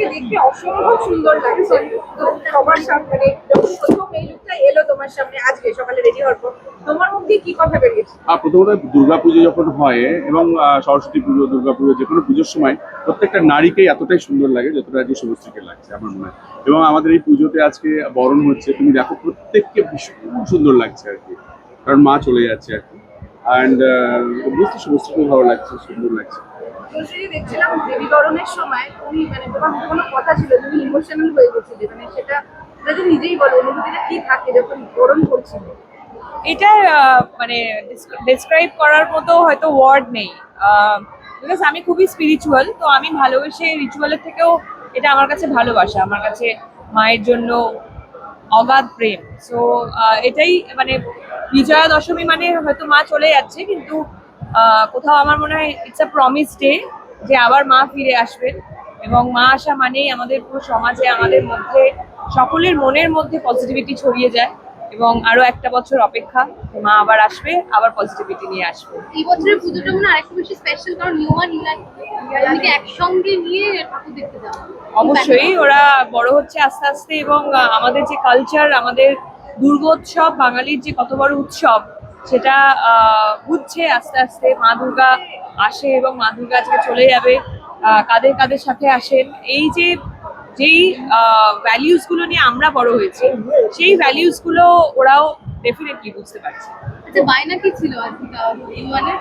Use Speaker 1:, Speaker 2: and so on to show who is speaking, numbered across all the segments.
Speaker 1: থেকে দেখতে অসম্ভব সুন্দর লাগছে। সবার সামনে মানে প্রথম এই লুকটা এলো তোমার সামনে আজকে, সকালে রেডি হওয়ার পর
Speaker 2: প্রথমত দুর্গাপুজো যখন হয় এবং সরস্বতী পুজো, দুর্গাপুজো যে কোনো পুজোর সময়, প্রত্যেকটা নারীকেই এতটাই সুন্দর লাগে যতটা আজকে শুভশ্রীকে লাগছে আমার মনে হয়। এবং আমাদের এই পুজোতে আজকে বরণ হচ্ছে, তুমি দেখো প্রত্যেককে ভীষণ সুন্দর লাগছে আর কি। কারণ মা চলে যাচ্ছে আর কি। অ্যান্ড বুঝতে শুভশ্রীকেও ভালো লাগছে, সুন্দর লাগছে।
Speaker 1: তুলসী দেখছিলাম দেবীকরণের সময়, তুমি মানে তোমার কোনো কথা ছিল, তুমি ইমোশনাল হয়ে গেছিলে মানে সেটা যদি নিজেই বলো, অনুভূতিটা কি থাকে যখন বরণ করছিল
Speaker 3: এটা মানে ডিসক্রাইব করার মতো হয়তো ওয়ার্ড নেই। বিকজ আমি খুবই স্পিরিচুয়াল তো আমি ভালোবেসে রিচুয়ালের থেকেও এটা আমার কাছে ভালোবাসা, আমার কাছে মায়ের জন্য অগাধ প্রেম। সো এটাই মানে বিজয়া দশমী মানে হয়তো মা চলে যাচ্ছে, কিন্তু কোথাও আমার মনে হয় ইটস আ প্রমিস ডে যে আবার মা ফিরে আসবেন এবং মা আসা মানেই আমাদের পুরো সমাজে আমাদের মধ্যে সকলের মনের মধ্যে পজিটিভিটি ছড়িয়ে যায় এবং আরও একটা বছর অপেক্ষা মা আবার আসবে আবার পজিটিভিটি নিয়ে আসবে।
Speaker 4: এই বছরের পুজোটা মনে আরেকটু বেশি স্পেশাল কারণ নিউ নিউমান ইলানিকে একসঙ্গে নিয়ে ঠাকুর দেখতে যাওয়া।
Speaker 3: অবশ্যই ওরা বড় হচ্ছে আস্তে আস্তে এবং আমাদের যে কালচার আমাদের দুর্গোৎসব বাঙালির যে কত বড় উৎসব সেটা আহ, বুঝছে আস্তে আস্তে মা দুর্গা আসে এবং মা দুর্গা আজকে চলে যাবে আহ, কাদের কাদের সাথে আসেন এই যে যেই ভ্যালিউসগুলো নিয়ে আমরা বড় হয়েছি সেই ভ্যালিউসগুলো ওরাও ডেফিনেটলি বুঝতে পারছে।
Speaker 4: আচ্ছা বায়না কি ছিল বায়না?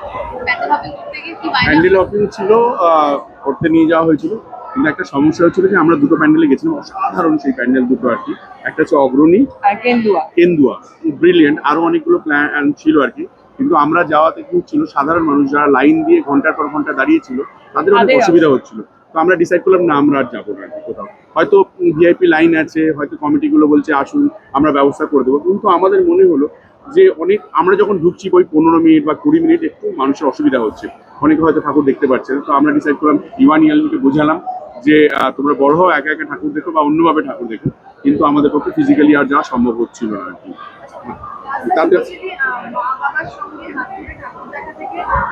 Speaker 2: প্যান্ডেল ওপেনিং ছিল আহ, করতে নিয়ে যাওয়া হয়েছিল। কিন্তু একটা সমস্যা হচ্ছিল যে আমরা দুটো প্যান্ডেলে গেছিলাম অসাধারণ সেই প্যান্ডেল দুটো আর কি। একটা হচ্ছে অগ্রণী
Speaker 3: কেন্দুয়া।
Speaker 2: কেন্দুয়া ব্রিলিয়েন্ট আরও অনেকগুলো প্ল্যান ছিল আর কি। কিন্তু আমরা যাওয়াতে কি ছিল সাধারণ মানুষ যারা লাইন দিয়ে ঘণ্টার পর ঘণ্টা দাঁড়িয়েছিল তাদের অনেক অসুবিধা হচ্ছিল। তো আমরা ডিসাইড করলাম না আমরা আর যাব না আর কি কোথাও। হয়তো ভিআইপি লাইন আছে হয়তো কমিটিগুলো বলছে আসুন আমরা ব্যবস্থা করে দেবো। কিন্তু আমাদের মনে হলো যে অনেক আমরা যখন ঢুকছি ওই পনেরো মিনিট বা কুড়ি মিনিট একটু মানুষের অসুবিধা হচ্ছে। অনেকে হয়তো ঠাকুর দেখতে পাচ্ছে তো আমরা ডিসাইড করলাম ইওয়ান ইয়ালকে বোঝালাম যে তোমরা বড় হও একা একা ঠাকুর দেখো বা অন্যভাবে ঠাকুর দেখো। কিন্তু আমাদের পক্ষে ফিজিক্যালি আর যাওয়া সম্ভব হচ্ছিল না আর কি।
Speaker 1: থেকে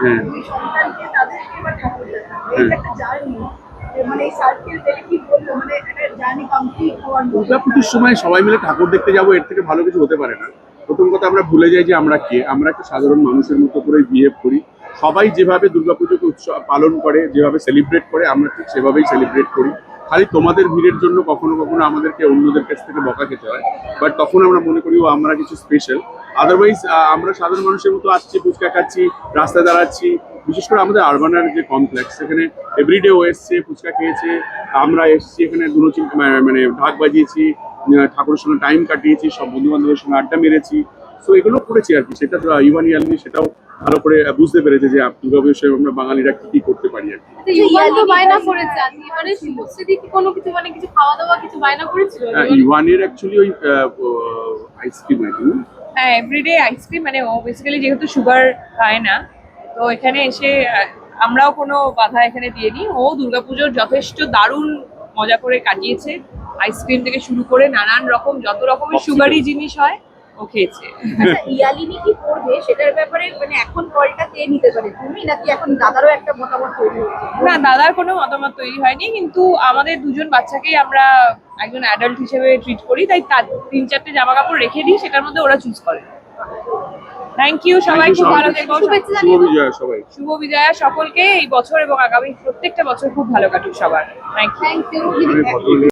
Speaker 2: হ্যাঁ।
Speaker 1: জার্নি মানে মানে।
Speaker 2: দুর্গাপুজোর সময় সবাই মিলে ঠাকুর দেখতে যাব এর থেকে ভালো কিছু হতে পারে না। প্রথম কথা আমরা ভুলে যাই যে আমরা কে। আমরা একটা সাধারণ মানুষের মতো করে বিহেভ করি। সবাই যেভাবে দুর্গাপুজোকে উৎসব পালন করে, যেভাবে সেলিব্রেট করে, আমরা ঠিক সেভাবেই সেলিব্রেট করি। খালি তোমাদের ভিড়ের জন্য কখনো কখনো আমাদেরকে অন্যদের কাছ থেকে বকা খেতে হয়। বাট তখন আমরা মনে করি, ও, আমরা কিছু স্পেশাল আদারওয়াইজ আমরা সাধারণ মানুষের মতো আসছি, ফুচকা খাচ্ছি, রাস্তায় দাঁড়াচ্ছি বিশেষ করে আমাদের আরবানার যে কমপ্লেক্স সেখানে এভরিডে ও এসছে ফুচকা খেয়েছে আমরা এসছি এখানে দুটো মানে ঢাক বাজিয়েছি ঠাকুরের সঙ্গে টাইম কাটিয়েছি সব বন্ধু বান্ধবের সঙ্গে আড্ডা মেরেছি। তো এগুলো করেছি আর কি সেটা ইভান ইয়ালনি সেটাও ভালো করে বুঝতে পেরেছে যে দুর্গাপুজোর আমরা বাঙালিরা কি কি করতে পারি আর কি।
Speaker 4: কিছু মানে কিছু খাওয়া দাওয়া কিছু বায়না করেছিল?
Speaker 2: ইভানের অ্যাকচুয়ালি ওই আইসক্রিম আর কি
Speaker 3: হ্যাঁ এভরিডে আইসক্রিম মানে ও বেসিক্যালি যেহেতু সুগার খায় না তো এখানে এসে আহ, আমরাও কোনো বাধা এখানে দিইনি। ও দুর্গাপুজোর যথেষ্ট দারুণ মজা করে কাটিয়েছে। আইসক্রিম থেকে শুরু করে নানান রকম যত রকমের সুগারি জিনিস হয় ও খেয়েছে।
Speaker 1: আচ্ছা ইয়ালিনী কি করবে? সেটার ব্যাপারে মানে এখন কলটা কে নিতে পারে তুমি? নাকি এখন দাদারও একটা মতামত তৈরি
Speaker 3: না দাদার কোনো মতামত তৈরি হয়নি কিন্তু আমাদের দুজন বাচ্চাকেই আমরা একজন অ্যাডাল্ট হিসেবে ট্রিট করি তাই তার তিন চারটে জামা কাপড় রেখে দিই সেটার মধ্যে ওরা চুজ করে। থ্যাংক ইউ সবাই খুব ভালো থেকো।
Speaker 4: শুভেচ্ছা
Speaker 2: শুভ। বিজয়া সবাই।
Speaker 3: শুভ বিজয়া সকলকে এই বছর এবং আগামী প্রত্যেকটা বছর খুব ভালো কাটুক সবার। Thank you